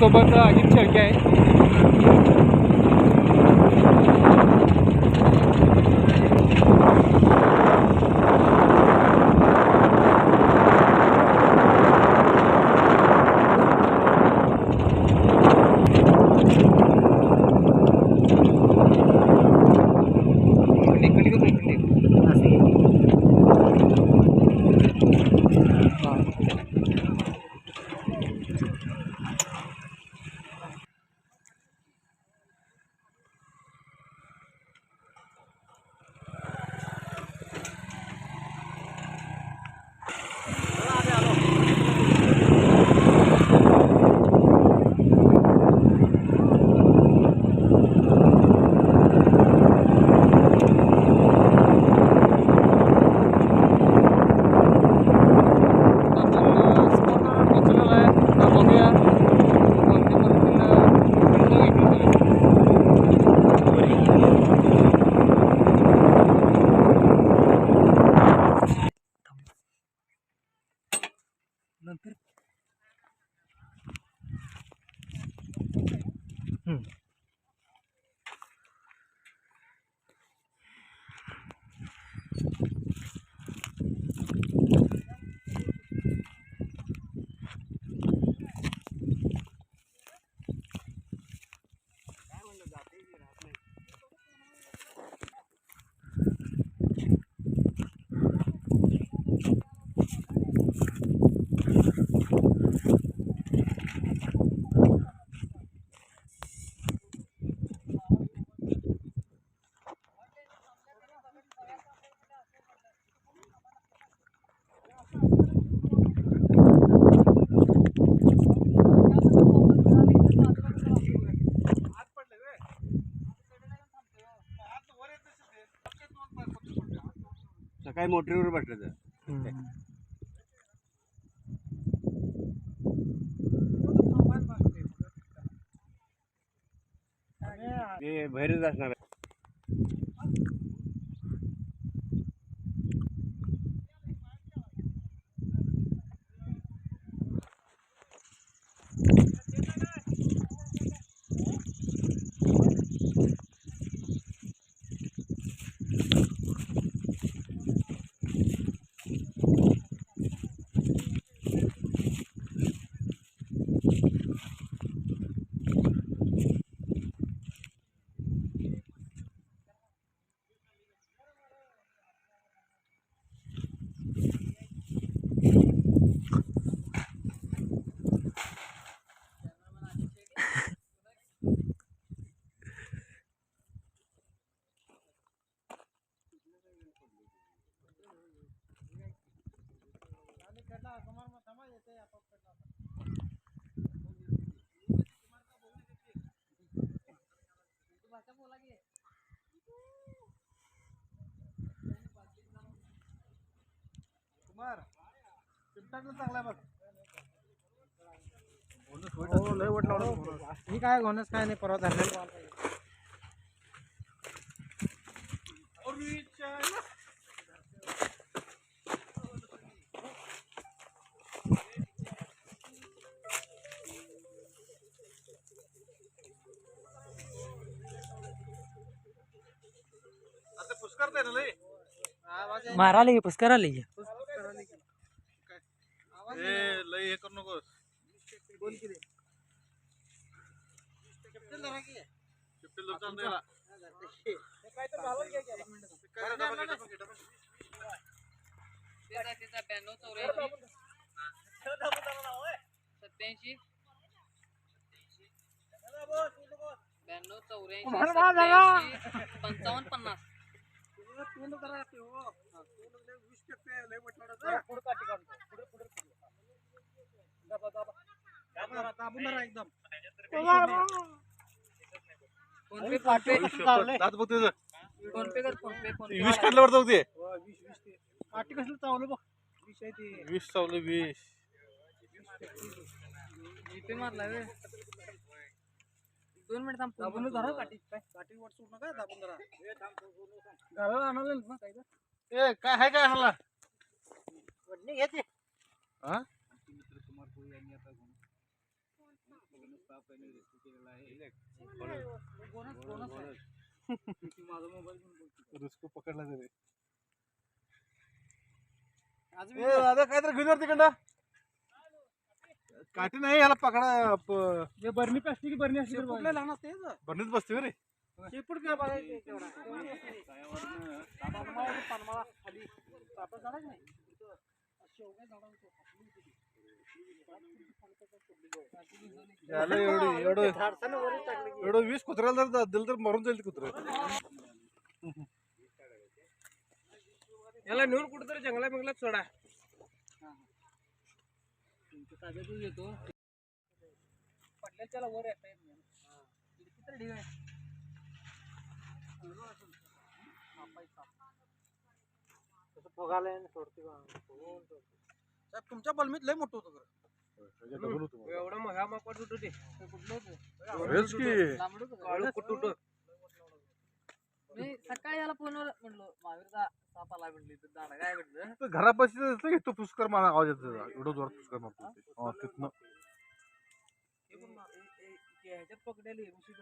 माझ्यासोबत अजित शेळके आहे आपण स्पॉटवर पोहोचलेलो आहे आता बघूया कोणत्या पद्धतीनं व्हिडिओ घेतला नंतर. सकाळी मोटरीवर बसलं ते बाहेरच असणार कुमार चिमटाकलं चांगला बघ हो लय वट लावलं मी काय घोणच काय नाही परवा धरलेलं मारा आले पुष्कर आले ए लय हे करू नकोस बोल की रे चिपटेल लोक चालतंय याला. काय तर घालून घे की आता. काय रे, डबा घे, डबा घे, डबा घे. ब्याण्णव चौऱ्याऐंशी सत्याऐंशी ब्याण्णव चौऱ्याऐंशी सत्याऐंशी पंचावन्न पन्नास तुझं तोंड जरा हो. तोंड लय वीस टक्के लय वटवाडा. पुढं काठी काढ. पुढं, पुढं. दाबा, दाबा. दाबा, दाबून धरा एकदम. फ़ोन पे फ़ोन पे दात बघ तुझं. फ़ोन पे कर फ़ोन पे फ़ोन पे काढलं वाटतं ते हो, वीस, वीस ते. काठी कसलं चावलं बघ वीस आहे ते वीस चावलं वीस जीपे मारला वे दोन मिनिट थांब दाबून धरा काठी काय? काठी वर सोड नका दाबून धरा. घराला आणलं ना? काय ए काय हाय काय हल्ला वडणी घ्यायचे हा? केलेला आहे बोनस बोनस आहे माझा मोबाईल घेऊन रिस्क पकडला तरी. आज दादा काहीतरी घेऊन वर तिकडं. काठी नाही याला पकडा प- जे बरणी प्लास्टिक बरणी असते कुठल्या लहान असते बरणीत बसते हो रे शेपूट काय बघायचं तेवढा. पानमाळा पानमाळा खाली आपण झाला की नाही शेवगा झाडांचं याला एवढं एवढं एवढं वीस कुत्र्याला जर दिलं तर मरून जाईल कुत्र. याला नेऊन कुठेतरी जंगला बिंगलात सोडा. ताब्यातून येतो. पडल्या त्याला वर येता येत नाही. किती तरी ढीग आहे? साहेब तुमच्या बलमीत लय मोठं होतं खरं. एवढं मग ह्या मापात होतं. ते ते कुठलं होतं. काळं कुठं होतं? मी सकाळी याला फोनवर म्हणलो महावीरचा साप आला म्हणली तर दादा काय म्हटलं तर घरापाशी जायचं की तो पुष्कर मला आवाज येतो त्याचा. एवढं जोरात पुष्कर मारतो ते. हा, तिथनं हे पण मा- हे- हे- हे ह्याच्यात पकडेल ऋषी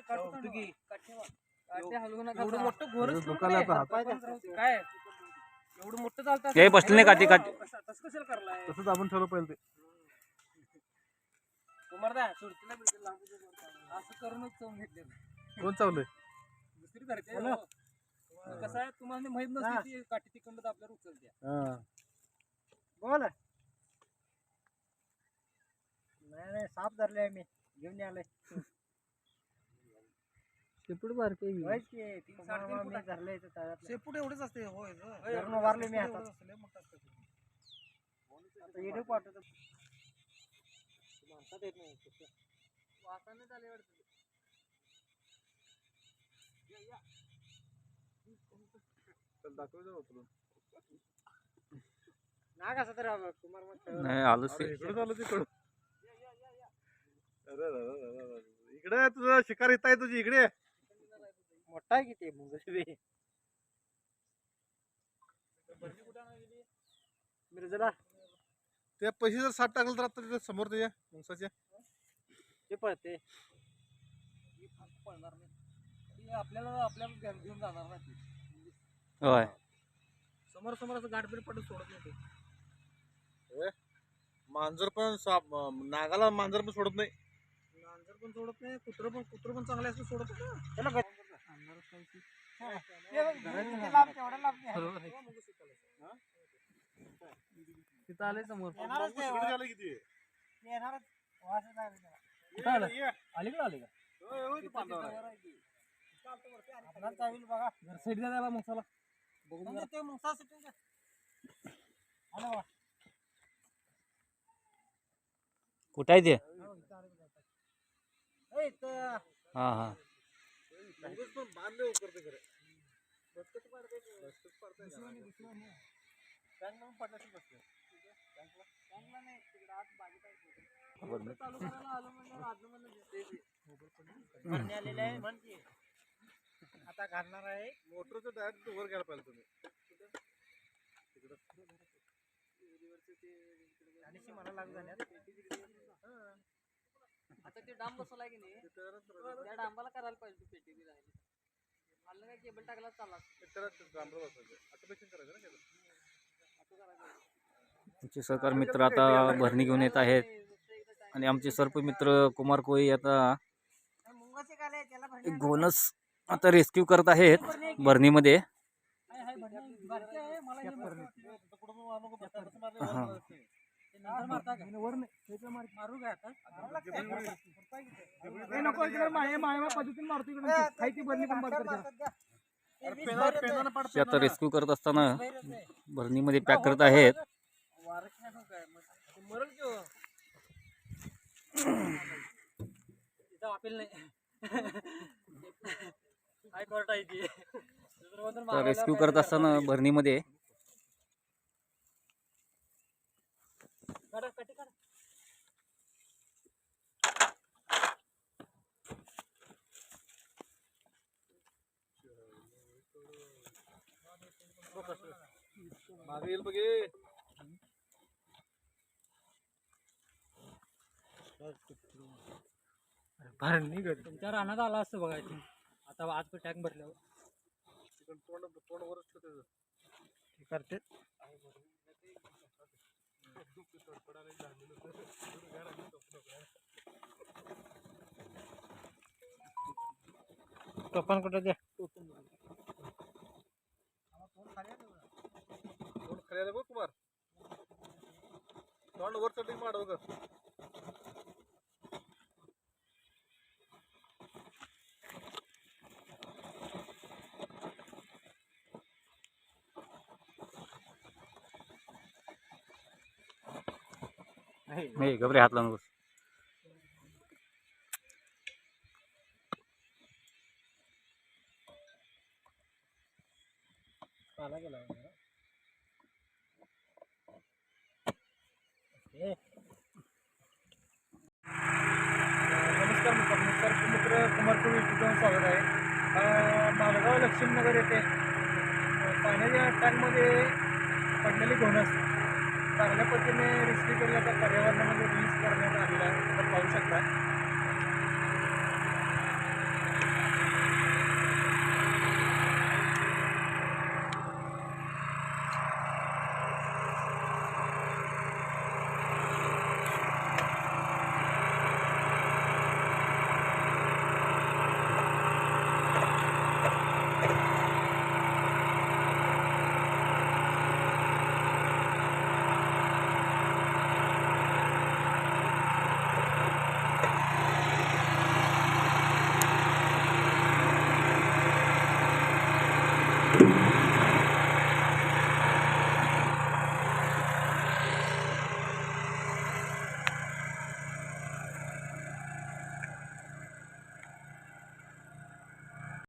काढतो की काटे हलवू नका एवढं जरा. मोठं काय? आता हात. काय एवढं मोठं चालतं ते बसले नाही काठी- काठी. तसं कशाला करलाय तसंच आपण ठेवलं पाहिजे ते सुरतीला भेटेल. असं करूनच घेतलेलं कोण चावलंय? दुसरी धरते हो. कसं आहे तुम्हाला माहीत नसते काठी तिकडं तर आपल्याला उचलते हा. बोल. नाही नाही साप धरले मी घेऊन आलोय शेपूट बारके शेपूट एवढेच असते होय मी हातात. व्हिडिओ पाठवतो माणसात येत नाही वासाने झाले वाटतं. चल, दाखव जरा उचलून. नाग असं तर कुमार मग नाही आलोच अरे, ते इकडं झालं तिकडं. अरे, अरे, अरे, अरे, अरे. इकडे आहे तुझं शिकार येत आहे तुझी इकडे. मोठा आहे किती मुंगशी मिरजला? त्या पैसे जर साठ टाकलं तर आता तिथं समोर तुझ्या मुंगसाच्या ते पळते. पळणार नाही ती आपल्याला आपल्याला घेऊन घेऊन जाणार ना ती. होय. समोर समोर असं गाठ बीट पडून सोडत नाही ते. मांजर पण साप नागाला मांजर पण सोडत नाही. मांजर पण सोडत नाही कुत्र पण कुत्र पण चांगले असं सोडत नाही. त्याला तिथं आले समोर. इकडे झालं किती? कुठं आलं? अलीकडे आले का? होय, होय, ते पांढरं आहे. घर साईड द्या त्याला मुसाला बघून ते मुसा कुठं आहे ते हा हा मुंगस पण बांधले उकरते खरं. बसकच पाडते, बसकच पाडते ना. चालू करायला आलो म्हणजे आजू म्हणलं दिसतंय ते. आता घालणार आहे. मोटरचं डायरेक्ट वर घ्यायला पाहिजे तुम्ही. आणि मला लागू झाल्यात आता. ते डांब बसवलाय की नाही त्या डांबाला करायला पाहिजे तू पेटी बी राहिली मला काय केबल टाकला चालला ऑटोमेशन करायचं ना त्याचं. आमचे सहकार मित्र आता भरणी घेऊन येत आहेत. आणि आमचे सर्प मित्र कुमार कोळी आता मुंगाचे आता रेस्क्यू करत आहेत बर्नीमध्ये. आता? रेस्क्यू करत असताना भरणीमध्ये पॅक करत आहेत. तर रेस्क्यू काय करत असताना भरणीमध्ये. मागे येईल बघ. भरणी तुमच्या रानात आला असतं बघा इथे. आता आज टँक भरल्यावर. तिकडं तोंड तोंड वरच ठेवते हे करते. टोपण कुठं द्या? तोंड खाली आलं बघ. कुमार. तोंड वर चढली माड बघ. नाही घबरे हात लावून नमस्कार सर्प मित्र कुमार ठिकाण स्वागत आहे. मालगाव लक्ष्मीनगर येथे पाण्याच्या टँकमध्ये पडलेली घोणस चांगल्या पद्धतीने रिस्की करून तर पर्यावरणामध्ये रिलीज करण्यात आलेला आहे आपण पाहू शकता.